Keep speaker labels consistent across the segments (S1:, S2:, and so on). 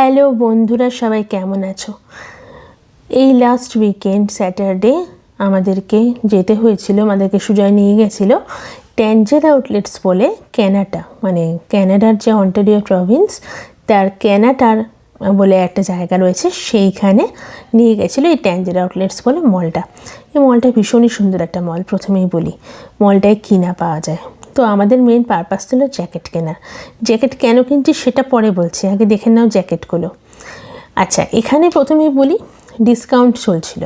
S1: Hello বন্ধুরা, সবাই কেমন আছো? এই লাস্ট উইকেন্ড স্যাটারডে আমাদেরকে যেতে হয়েছিল, আমাদেরকে সুজয় নিয়ে গেছিল ট্যাঞ্জের আউটলেটস বলে ক্যানাডা মানে ক্যানাডার যে অন্টারিও প্রভিন্স তার ক্যানাডার বলে একটা জায়গা রয়েছে, সেইখানে নিয়ে গেছিল এই ট্যাঞ্জের আউটলেটস বলে মলটা এই মলটা ভীষণই সুন্দর একটা মল প্রথমেই বলি। মলটায় কিনা পাওয়া যায়। তো আমাদের মেন পারপাস ছিল জ্যাকেট কেনার। জ্যাকেট কেন কিনছি সেটা পরে বলছি, আগে দেখে নাও জ্যাকেটগুলো আচ্ছা এখানে প্রথমে বলি ডিসকাউন্ট চলছিল।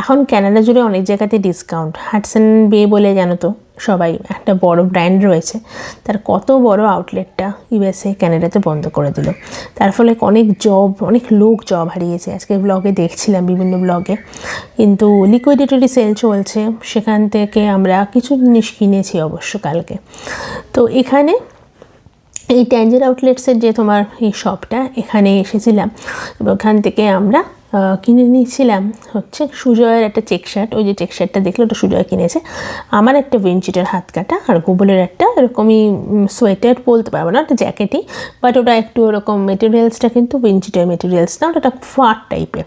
S1: এখন ক্যানাডা জুড়ে অনেক জায়গাতে ডিসকাউন্ট হাটসন বে বলে, জানো তো? সবাই একটা বড় ব্র্যান্ড রয়েছে। তার কত বড় আউটলেটটা ইউএসএ ক্যানাডাতে বন্ধ করে দিল। তার ফলে অনেক জব অনেক লোক জব হারিয়েছে। আজকে ব্লগে দেখছিলাম বিভিন্ন ব্লগে কিন্তু লিকুইডিটি সেল চলছে। সেখান থেকে আমরা কিছু জিনিস কিনেছি অবশ্য কালকে। তো এখানে এই ট্যাঞ্জের আউটলেটসের যে তোমার এই শপটা এখানে এসেছিলাম। এবং ওখান থেকে আমরা কিনে নিয়েছিলাম হচ্ছে সুজয়ের একটা চেক শার্ট। ওই যে চেক শার্টটা দেখলে ওটা সুজয় কিনেছে। আমার একটা উইনচিটের হাত কাটা আর গোবলের একটা এরকমই সোয়েটার বলতে পারব না একটা জ্যাকেটই। বাট ওটা একটু ওরকম মেটেরিয়ালসটা কিন্তু উইনচিটের মেটেরিয়ালস না, ওটা ফাট টাইপের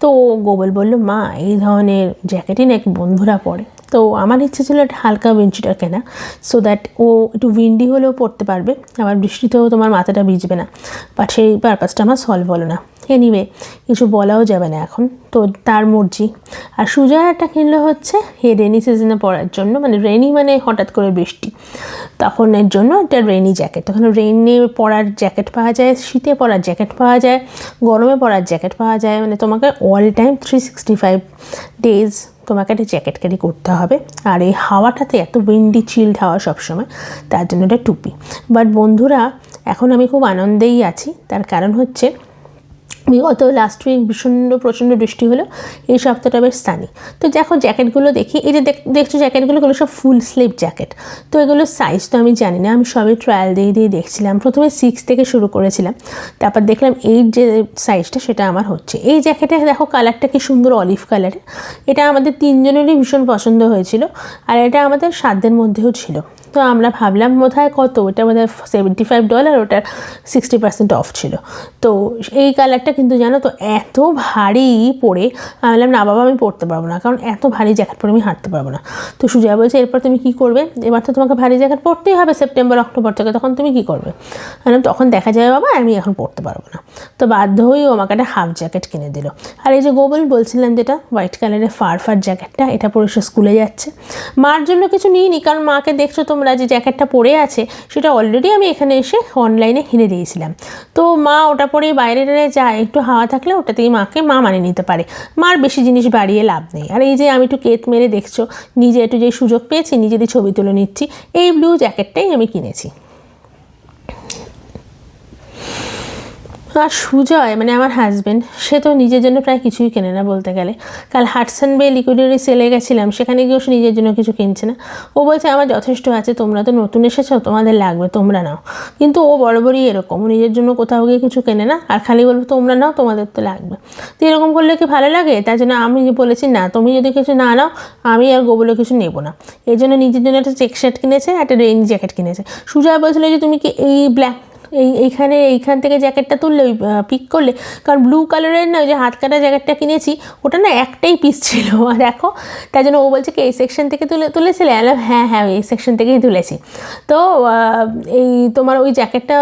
S1: তো গোবল বলল, মা, এই ধরনের জ্যাকেটই নাকি বন্ধুরা পরে। তো আমার ইচ্ছে ছিল একটা হালকা উইন্ডচিটার কেনা সো দ্যাট ও একটু উইন্ডি হলেও পড়তে পারবে। আবার বৃষ্টিতেও তোমার মাথাটা ভিজবে না। বাট সেই পারপাসটা আমার সলভ হলো না। এনিওয়ে কিছু বলাও যাবে না এখন। তো তার মর্জি। আর সুজয় একটা কিনলো হচ্ছে হে রেনি সিজনে পরার জন্য মানে রেনি মানে হঠাৎ করে বৃষ্টি। তখন এর জন্য একটা রেনি জ্যাকেট তখন রেনে পরার জ্যাকেট পাওয়া যায়, শীতে পরার জ্যাকেট পাওয়া যায়, গরমে পরার জ্যাকেট পাওয়া যায়। মানে তোমাকে all time three sixty five days তোমাকে একটা জ্যাকেট ক্যারি করতে হবে। আর এই হাওয়াটাতে এত উইন্ডি চিল্ড হাওয়া সবসময়, তার জন্য এটা টুপি। বাট বন্ধুরা, এখন আমি খুব আনন্দেই আছি। তার কারণ হচ্ছে বিগত লাস্ট উইক ভীষণ প্রচণ্ড বৃষ্টি হলো, এই সপ্তাহটা বেশ সানি তো দেখো জ্যাকেটগুলো দেখি, এই যে দেখ- দেখছ জ্যাকেটগুলো এগুলো সব ফুল স্লিভ জ্যাকেট তো এগুলো সাইজ তো আমি জানি না, আমি সবই ট্রায়াল দিয়ে দিয়ে দেখছিলাম। প্রথমে সিক্স থেকে শুরু করেছিলাম, তারপর দেখলাম এইট যে সাইজটা সেটা আমার হচ্ছে। এই জ্যাকেটে দেখো কালারটা কি সুন্দর অলিভ কালারের এটা আমাদের তিনজনেরই ভীষণ পছন্দ হয়েছিল, আর এটা আমাদের সাধ্যের মধ্যেও ছিল। তো আমরা ভাবলাম বোধহয় কত? ওটা বোধহয় সেভেন্টি ফাইভ ডলার ওটার সিক্সটি পার্সেন্ট অফ ছিল। তো এই কালারটা কিন্তু জানো তো এত ভারী পরে আমি বললাম না বাবা আমি পরতে পারব না কারণ এত ভারী জ্যাকেট পরে আমি হাঁটতে পারব না। তো সুজয় বলছে এরপর তুমি কী করবে? এবার তো তোমাকে ভারী জ্যাকেট পরতেই হবে সেপ্টেম্বর অক্টোবর থেকে তখন তুমি কী করবে? বললাম, তখন দেখা যাবে বাবা আমি এখন পরতে পারব না। তো বাধ্য হয়েই ও আমাকে একটা হাফ জ্যাকেট কিনে দিল। আর এই যে গোবল বলছিলাম যেটা হোয়াইট কালারের ফার ফার জ্যাকেটটা এটা পরে সে স্কুলে যাচ্ছে। মার জন্য কিছু নিইনি কারণ মাকে দেখছ তোমরা যে জ্যাকেটটা পরে আছে সেটা অলরেডি আমি এখানে এসে অনলাইনে কিনে দিয়েছিলাম। তো মা ওটা পরে বাইরে যায় একটু হাওয়া থাকলে ওটাতেই মাকে মা মানে নিতে পারে। মার বেশি জিনিস বাড়িয়ে লাভ নেই। আর এই যে আমি একটু কেত মেরে দেখছ, নিজে একটু যে সুযোগ পেয়েছি, নিজেদের ছবি তুলে নিচ্ছি, এই ব্লু জ্যাকেটটাই আমি কিনেছি। আর সুজয় মানে আমার হাজব্যান্ড সে তো নিজের জন্য প্রায় কিছুই কেনে না বলতে গেলে। কাল হাটসন বে লিকুইডারি সেলে গেছিলাম, সেখানে গিয়েও সে নিজের জন্য কিছু কিনছে না। ও বলছে, আমার যথেষ্ট আছে, তোমরা তো নতুন এসেছ, তোমাদের লাগবে, তোমরা নাও। কিন্তু ও বরাবরই এরকম নিজের জন্য কোথাও গিয়ে কিছু কেনে না, আর খালি বলবে, তোমরা নাও, তোমাদের তো লাগবে। তো এরকম করলে কি ভালো লাগে? তার জন্য আমি বলেছি, না, তুমি যদি কিছু না নাও, আমি আর গোবলে কিছু নেব না। এই জন্য নিজের জন্য একটা চেক শার্ট কিনেছে, একটা রেইন জ্যাকেট কিনেছে। সুজয় বলছিল যে, তুমি কি এই ব্ল্যাক এই এইখানে এইখান থেকে জ্যাকেটটা তুললে ওই পিক করলে কারণ ব্লু কালারের না ওই যে হাত কাটা জ্যাকেটটা কিনেছি ওটা না একটাই পিস ছিল। আর দেখো তাই জন্য ও বলছে কি এই সেকশন থেকে তুলে তুলেছিলে? আমি বললাম, হ্যাঁ হ্যাঁ এই সেকশন থেকেই তুলেছি। তো এই তোমার ওই জ্যাকেটটা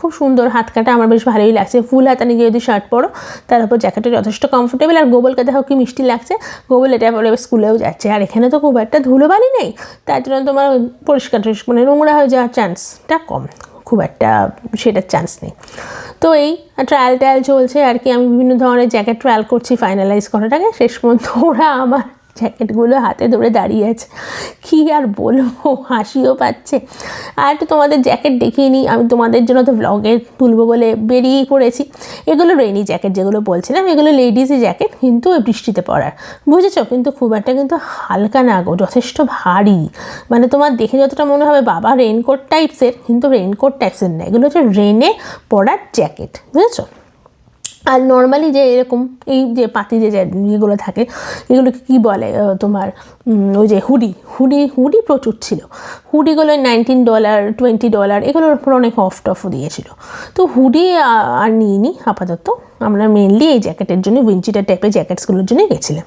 S1: খুব সুন্দর হাত কাটা আমার বেশ ভালোই লাগছে। ফুল হাতানি গিয়ে যদি শার্ট পরো তার উপর জ্যাকেটটা যথেষ্ট কমফোর্টেবল আর গোবলকে দেখো কি মিষ্টি লাগছে। গোবল এটা পরে স্কুলেও যাচ্ছে। আর এখানে তো খুব একটা ধুলোবালি নেই। তার জন্য তোমার পরিষ্কার টরিষ্কার মানে নোংরা হয়ে যাওয়ার চান্সটা কম। খুব একটা সেটার চান্স নেই। তো এই ট্রায়াল ট্রায়াল চলছে আর কি, আমি বিভিন্ন ধরনের জ্যাকেট ট্রায়াল করছি ফাইনালাইজ করাটাকে। শেষ পর্যন্ত ওরা আমার জ্যাকেটগুলো হাতে ধরে দাঁড়িয়ে আছে। কী আর বলব? হাসিও পাচ্ছে। আর একটু তোমাদের জ্যাকেট দেখিয়ে নিই। আমি তোমাদের জন্য তো ব্লগে তুলবো বলে বেরিয়েই পড়েছি। এগুলো রেনি জ্যাকেট যেগুলো বলছিলাম, এগুলো লেডিসই জ্যাকেট, কিন্তু ওই বৃষ্টিতে পরার। বুঝেছ? কিন্তু খুব একটা কিন্তু হালকা না গো, যথেষ্ট ভারী। মানে তোমার দেখে যতটা মনে হবে, বাবা রেনকোট টাইপসের কিন্তু রেনকোট টাইপসের না। এগুলো হচ্ছে রেনে পড়ার জ্যাকেট। বুঝেছ? আর নর্মালি যে এরকম এই যে পাতি যে ইয়েগুলো থাকে, এগুলোকে কী বলে তোমার ওই যে হুডি হুডি হুডি প্রচুর ছিল। হুডিগুলো নাইনটিন ডলার টোয়েন্টি ডলার এগুলোর উপর অনেক অফ টফও দিয়েছিল। তো হুডি আর আর নিইনি, আপাতত। আমরা মেনলি এই জ্যাকেটের জন্য উইঞ্চিটার টাইপের জ্যাকেটসগুলোর জন্য গেছিলাম।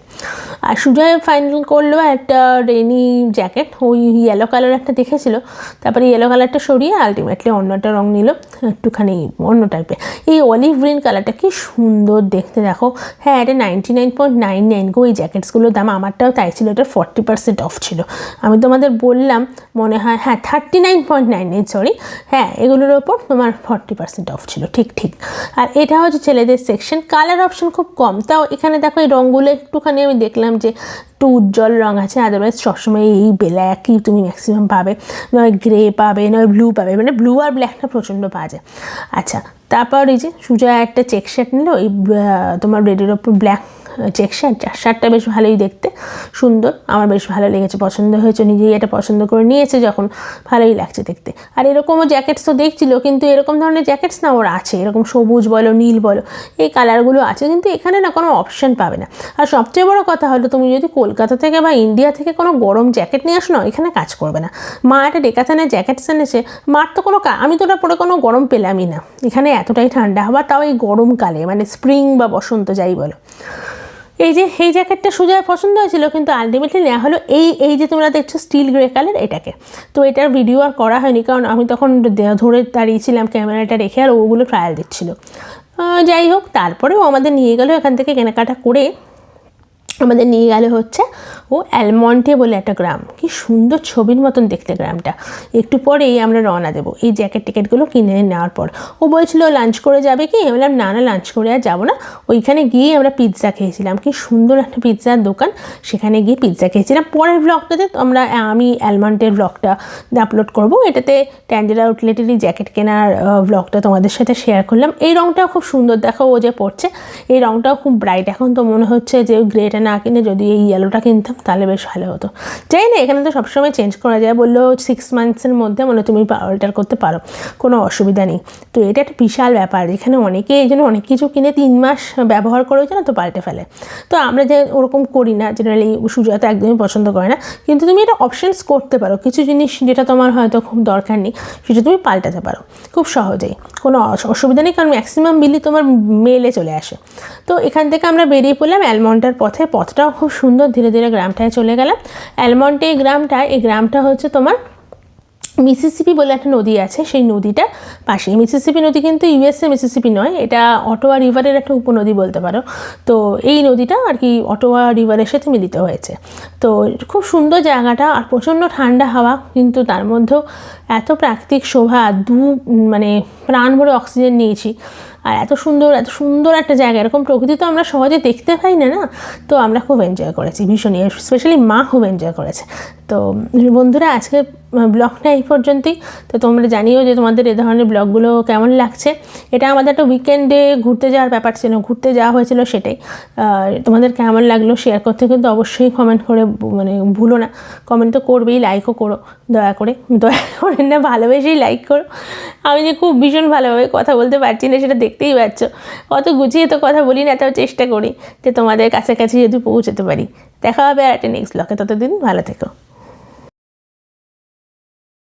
S1: আর সুজয় ফাইনাল করল একটা রেনি জ্যাকেট ওই ইয়েলো কালার একটা দেখেছিল। তারপরে ইয়েলো কালারটা সরিয়ে আলটিমেটলি অন্যটা রং নিল, একটুখানি অন্য টাইপের এই অলিভ গ্রিন কালারটা কি সুন্দর দেখতে দেখো। হ্যাঁ এটা ninety nine point nine nine গো, এই জ্যাকেটসগুলোর দাম আমারটাও তাই ছিল, এটা ফর্টি পার্সেন্ট অফ ছিল। আমি তোমাদের বললাম, মনে হয় হ্যাঁ thirty nine point nine nine sorry হ্যাঁ এগুলোর ওপর তোমার ফর্টি পার্সেন্ট অফ ছিল, ঠিক ঠিক। আর এটা হচ্ছে ছেলেদের সেকশন কালার অপশন খুব কম। তাও এখানে দেখো এই রঙগুলো একটুখানি আমি দেখলাম যে একটু উজ্জ্বল রঙ আছে আদারওয়াইজ সবসময় এই ব্ল্যাকই তুমি ম্যাক্সিমাম পাবে। নয় গ্রে পাবে, নয় ব্লু পাবে মানে ব্লু আর ব্ল্যাকটা প্রচণ্ড পাওয়া যায়। আচ্ছা তারপর এই যে সুজা একটা চেক শার্ট নিল, এই তোমার রেডের ওপর ব্ল্যাক চেক শার্ট, শার্টটা বেশ ভালোই দেখতে, সুন্দর। আমার বেশ ভালো লেগেছে, পছন্দ হয়েছে, নিজেই এটা পছন্দ করে নিয়েছে যখন ভালোই লাগছে দেখতে। আর এরকমও জ্যাকেটস তো দেখছিল, কিন্তু এরকম ধরনের জ্যাকেটস না, ওর আছে। এরকম সবুজ বলো, নীল বলো, এই কালারগুলো আছে, কিন্তু এখানে না কোনো অপশান পাবে না। আর সবচেয়ে বড় কথা হলো, তুমি যদি কলকাতা থেকে বা ইন্ডিয়া থেকে কোনো গরম জ্যাকেট নিয়ে আসো না, এখানে কাজ করবে না। মা একটা ডেকাথানের জ্যাকেটস এনেছে, মার তো কোনো আমি তো ওটা পরে কোনো গরম পেলামই না। এখানে এতটাই ঠান্ডা হওয়া, তাও এই গরমকালে মানে স্প্রিং বা বসন্ত, যাই বলো। এই যে, এই জ্যাকেটটা সুজয় পছন্দ হয়েছিল, কিন্তু আলটিমেটলি নেওয়া হলো এই এই যে তোমরা দেখছ স্টিল গ্রে কালার এটাকে। তো এটার ভিডিও আর করা হয়নি, কারণ আমি তখন ধরে দাঁড়িয়েছিলাম ক্যামেরাটা রেখে আর ওগুলো ট্রায়াল দিচ্ছিল। যাই হোক, তারপরেও আমাদের নিয়ে গেলো এখান থেকে কেনাকাটা করে আমাদের নিয়ে গেল হচ্ছে, ও অ্যালমন্টে বলে একটা গ্রাম। কি সুন্দর ছবির মতন দেখতে গ্রামটা। একটু পরেই আমরা রওনা দেবো এই জ্যাকেট টিকেটগুলো কিনে নেওয়ার পর। ও বলছিল লাঞ্চ করে যাবে কি? বললাম, না না লাঞ্চ করে আর যাব না। ওইখানে গিয়ে আমরা পিৎজা খেয়েছিলাম। কি সুন্দর একটা পিৎজার দোকান। সেখানে গিয়ে পিৎজা খেয়েছিলাম। পরের ব্লগটাতে আমরা আমি অ্যালমন্টের ব্লগটা আপলোড করব। এটাতে ট্যান্ডেল আউটলেটেরই জ্যাকেট কেনার ব্লগটা তোমাদের সাথে শেয়ার করলাম। এই রঙটাও খুব সুন্দর। দেখো ও যে পড়ছে এই রঙটাও খুব ব্রাইট এখন তো মনে হচ্ছে যে গ্রেট গ্রেটা না কিনে যদি এই ইয়েলোটা কিনতাম, তাহলে বেশ ভালো হতো। যাই না, এখানে তো সবসময় চেঞ্জ করা যায়। বলল সিক্স মান্থসের মধ্যে মানে তুমি অল্টার করতে পারো। কোনো অসুবিধা নেই। তো এটা একটা বিশাল ব্যাপার। এখানে অনেকে এই জন্য অনেক কিছু কিনে তিন মাস ব্যবহার করেছে না, তো পাল্টে ফেলে। তো আমরা যে ওরকম করি না জেনারেলি সুজয় তো একদমই পছন্দ করে না। কিন্তু তুমি এটা অপশানস করতে পারো। কিছু জিনিস যেটা তোমার হয়তো খুব দরকার নেই, সেটা তুমি পাল্টাতে পারো। খুব সহজেই। কোনো অস- অসুবিধা নেই, কারণ ম্যাক্সিমাম বিলই তোমার মেলে চলে আসে। তো এখান থেকে আমরা বেরিয়ে পড়লাম অ্যালমন্ডার পথে। পথটাও খুব সুন্দর, ধীরে ধীরে গ্রামটায় চলে গেলাম। অ্যালমন্টে এই গ্রামটা এই গ্রামটা হচ্ছে তোমার মিসিসিপি বলে একটা নদী আছে, সেই নদীটা পাশে মিসিসিপি নদী কিন্তু ইউএসএ মিসিসিপি নয়, এটা অটোয়া রিভারের একটা উপনদী বলতে পারো। তো এই নদীটা আর কি অটোয়া রিভারের সাথে মিলিত হয়েছে। তো খুব সুন্দর জায়গাটা, আর প্রচণ্ড ঠান্ডা হাওয়া, কিন্তু তার মধ্যেও এত প্রাকৃতিক শোভা, দু মানে প্রাণ ভরে অক্সিজেন নিয়েছি। আর এত সুন্দর এত সুন্দর একটা জায়গা। এরকম প্রকৃতি তো আমরা সহজে দেখতে পাই না না? তো আমরা খুব এনজয় করেছি ভীষণই স্পেশালি মা খুব এনজয় করেছে। তো, বন্ধুরা, আজকের ব্লগটা এই পর্যন্তই। তো তোমরা জানিও যে তোমাদের এ ধরনের ব্লগগুলো কেমন লাগছে। এটা আমাদের একটা উইকেন্ডে ঘুরতে যাওয়ার ব্যাপার ছিল, ঘুরতে যাওয়া হয়েছিল সেটাই। তোমাদের কেমন লাগল শেয়ার করতে কিন্তু অবশ্যই কমেন্ট করে মানে ভুলো না। কমেন্ট তো করবেই লাইকও করো, দয়া করে। দয়া করে না, ভালোবেসেই লাইক করো। আমি যে খুব ভীষণ ভালোভাবে কথা বলতে পারছি না, সেটা দেখতেই পাচ্ছ। অত গুছিয়ে তো কথা বলি না, তাও চেষ্টা করি যে তোমাদের কাছাকাছি যদি পৌঁছাতে পারি। দেখা হবে আর একটা নেক্সট ব্লকে ততদিন ভালো থেকো।